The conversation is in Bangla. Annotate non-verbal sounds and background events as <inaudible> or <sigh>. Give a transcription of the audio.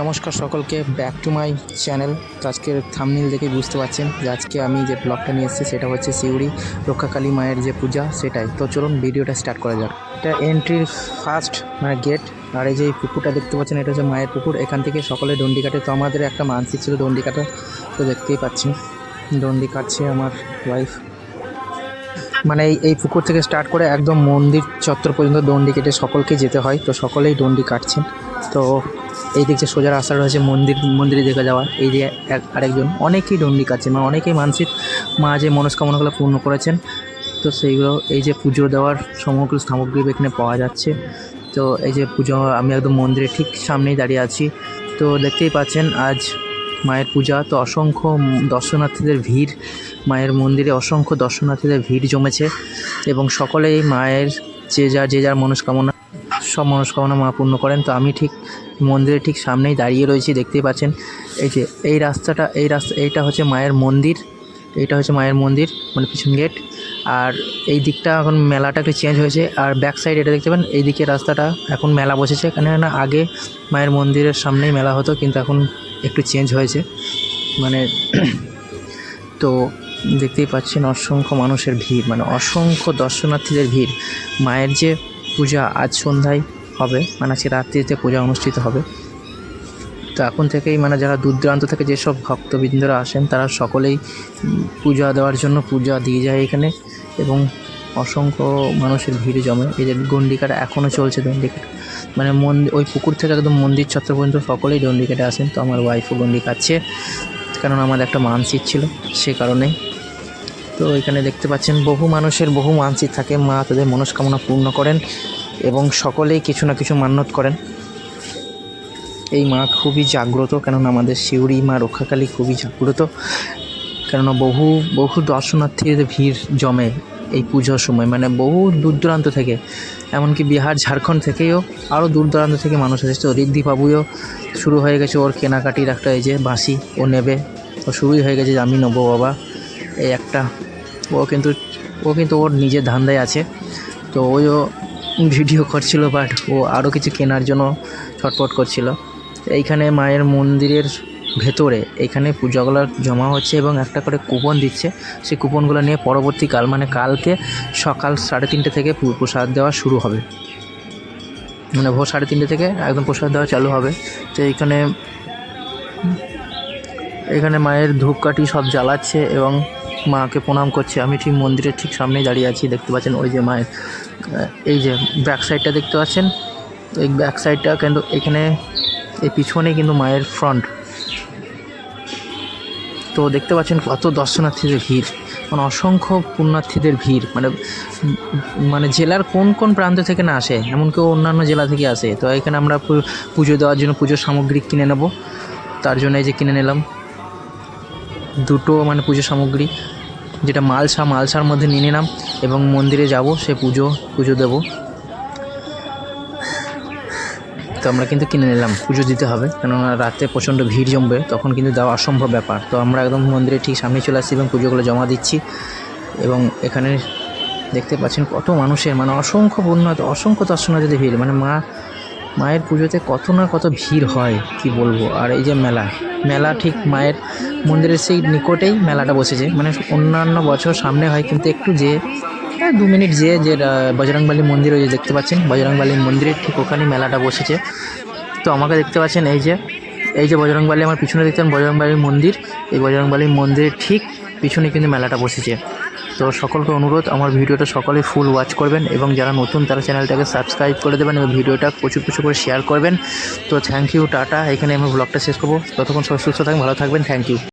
নমস্কার সকলকে ব্যাক টু মাই চ্যানেল তো আজকের থামনিল দেখে বুঝতে পারছেন যে আজকে আমি যে ব্লগটা নিয়ে এসেছি, সেটা হচ্ছে সিউড়ি রক্ষাকালী মায়ের যে পূজা, সেটাই। তো চলুন ভিডিওটা স্টার্ট করা যাক। এটা এন্ট্রির ফার্স্ট মানে গেট আর এই যে পুকুরটা দেখতে পাচ্ছেন, এটা হচ্ছে মায়ের পুকুর। এখান থেকে সকলে ডন্ডি কাটে। তো আমাদের একটা মানসিক ছিল ডন্ডি কাটা, তো দেখতেই পাচ্ছেন ডন্ডি কাটছে আমার ওয়াইফ মানে এই পুকুর থেকে স্টার্ট করে একদম মন্দির চত্বর পর্যন্ত দণ্ডি কেটে সকলকে যেতে হয়। তো সকলেই দণ্ডি কাটছেন। তো এই দিক যে সোজা রাস্তা রয়েছে, মন্দির, মন্দিরে দেখা যাওয়া এই যে এক, আরেকজন, অনেকেই দণ্ডি কাটছেন মানে অনেকেই মানসিক, মা যে মনস্কামনাগুলো পূর্ণ করেছেন, তো সেইগুলো, এই যে পুজো দেওয়ার সমগ্র সামগ্রী এখানে পাওয়া যাচ্ছে। তো এই যে পুজো, আমি একদম মন্দিরের ঠিক সামনেই দাঁড়িয়ে আছি। তো দেখতেই পাচ্ছেন, আজ মায়ের পূজা, তো অসংখ্য দর্শনার্থীদের ভিড়, মায়ের মন্দিরে অসংখ্য দর্শনার্থীদের ভিড় জমেছে, এবং সকলেই মায়ের যে যার যে যার মনস্কামনা সব মনস্কামনা মা পূর্ণ করেন। তো আমি ঠিক মন্দিরের ঠিক সামনেই দাঁড়িয়ে রয়েছি, দেখতেই পাচ্ছেন। এই যে, এই রাস্তাটা, এই রাস্তা, এইটা হচ্ছে মায়ের মন্দির। এইটা হচ্ছে মায়ের মন্দির মানে পিছন গেট আর এই দিকটা এখন মেলাটা একটু চেঞ্জ হয়েছে। আর ব্যাক সাইড এটা দেখতে পাবেন এই দিকে রাস্তাটা এখন মেলা বসেছে। এখানে না, আগে মায়ের মন্দিরের সামনেই মেলা হতো, কিন্তু এখন একটু চেঞ্জ হয়েছে। মানে <clears throat> তো দেখতেই পাচ্ছেন অসংখ্য মানুষের ভিড় মানে অসংখ্য দর্শনার্থীদের ভিড়। মায়ের যে পূজা আজ সন্ধ্যায় হবে মানে আজকে রাত্রিতে পূজা অনুষ্ঠিত হবে। তো এখন থেকেই মানে যারা দূর দূরান্ত থেকে যেসব ভক্তবৃন্দরা আসেন, তারা সকলেই পূজা দেওয়ার জন্য পূজা দিয়ে যায় এখানে এবং অসংখ্য মানুষের ভিড় জমে। এই যে গন্ডিকাটা এখনও চলছে দণ্ডিকাটা। মানে মন্দির ওই পুকুর থেকে একদম মন্দির চত্বর পর্যন্ত সকলেই দণ্ডিকাটে আসেন। তো আমার ওয়াইফও গন্ডি কাটছে কারণ আমাদের একটা মানসিক ছিল, সে কারণেই তো এখানে দেখতে পাচ্ছেন, বহু মানুষের বহু মানসিক থাকে। মা তাদের মনস্কামনা পূর্ণ করেন এবং সকলেই কিছু না কিছু মান্যত করেন। এই মা খুবই জাগ্রত, কেননা আমাদের শিউরি মা রক্ষাকালী খুবই জাগ্রত, কেননা বহু বহু দর্শনার্থীর ভিড় জমে এই পুজোর সময়। মানে বহু দূর দূরান্ত থেকে, এমনকি বিহার, ঝাড়খণ্ড থেকেও আরও দূর দূরান্ত থেকে মানুষ আসে। তো ঋদ্ধি বাবুও শুরু হয়ে গেছে ওর কেনাকাটির একটা এই যে বাঁশি ও নেবে। ও শুরুই হয়ে গেছে যে আমি নেব বাবা, এই একটা ও কিন্তু ও কিন্তু ওর নিজের ধান্দায় আছে। তো ওইও ভিডিও করছিল বাট ও আরও কিছু কেনার জন্য ছটফট করছিল। এইখানে মায়ের মন্দিরের ভেতরে এখানে পূজাগুলো জমা হচ্ছে এবং একটা করে কুপন দিচ্ছে। সেই কুপনগুলো নিয়ে পরবর্তীকাল মানে কালকে সকাল সাড়ে তিনটে থেকে প্রসাদ দেওয়া শুরু হবে। মানে ভোর সাড়ে তিনটে থেকে একদম প্রসাদ দেওয়া চালু হবে। তো এইখানে এখানে মায়ের ধূপকাঠি সব জ্বালাচ্ছে এবং মাকে প্রণাম করছে। আমি ঠিক মন্দিরের ঠিক সামনেই দাঁড়িয়ে আছি, দেখতে পাচ্ছেন ওই যে মায়ের এই যে ব্যাক সাইডটা দেখতে পাচ্ছেন? এই ব্যাক সাইডটা কিন্তু এখানে, এই পিছনে কিন্তু মায়ের ফ্রন্ট তো দেখতে পাচ্ছেন কত দর্শনার্থীদের ভিড় মানে অসংখ্য পুণ্যার্থীদের ভিড় মানে মানে জেলার কোন কোন প্রান্ত থেকে না আসে, এমনকি অন্যান্য জেলা থেকে আসে। তো এখানে আমরা পুজো দেওয়ার জন্য পুজোর সামগ্রী কিনে নেব, তার জন্য এই যে কিনে নিলাম। দুটো মানে পুজো সামগ্রী। যেটা মালসা, মালসার মধ্যে নিয়ে নিলাম এবং মন্দিরে যাব, সে পুজো পুজো দেব। তো আমরা কিন্তু কিনে নিলাম, পুজো দিতে হবে। কেননা রাতে প্রচণ্ড ভিড় জমবে, তখন কিন্তু দেওয়া অসম্ভব ব্যাপার। তো আমরা একদম মন্দিরের ঠিক সামনে চলে আসছি এবং পুজোগুলো জমা দিচ্ছি। এবং এখানে দেখতে পাচ্ছেন কত মানুষের মানে অসংখ্য পূর্ণ অসংখ্য দর্শনার্থীদের ভিড় মানে মা মায়ের পুজোতে কত না কত ভিড় হয়, কি বলব? আর এই যে মেলা মেলা ঠিক মায়ের মন্দিরের সেই নিকটেই মেলাটা বসেছে। মানে অন্যান্য বছর সামনে হয়, কিন্তু একটু যে দু মিনিট যে যে বজরংবলী মন্দির ওই যে দেখতে পাচ্ছেন, বজরংবলী মন্দিরের ঠিক ওখানেই মেলাটা বসেছে। তো আমাকে দেখতে পাচ্ছেন এই যে এই যে বজরংবলী, আমার পিছনে দেখছেন বজরংবলী মন্দির। এই বজরংবলী মন্দিরের ঠিক পিছনে কিন্তু মেলাটা বসেছে। তো সকলকে অনুরোধ, আমার ভিডিওটা সকলে ফুল ওয়াচ করবেন এবং যারা নতুন, তারা চ্যানেলটাকে সাবস্ক্রাইব করে দেবেন এবং ভিডিওটা প্রচুর প্রচুর করে শেয়ার করবেন। তো থ্যাংক ইউ টাটা। এখানে আমি ব্লগটা শেষ করব। ততক্ষণ সবাই সুস্থ থাকবেন, ভালো থাকবেন। Thank you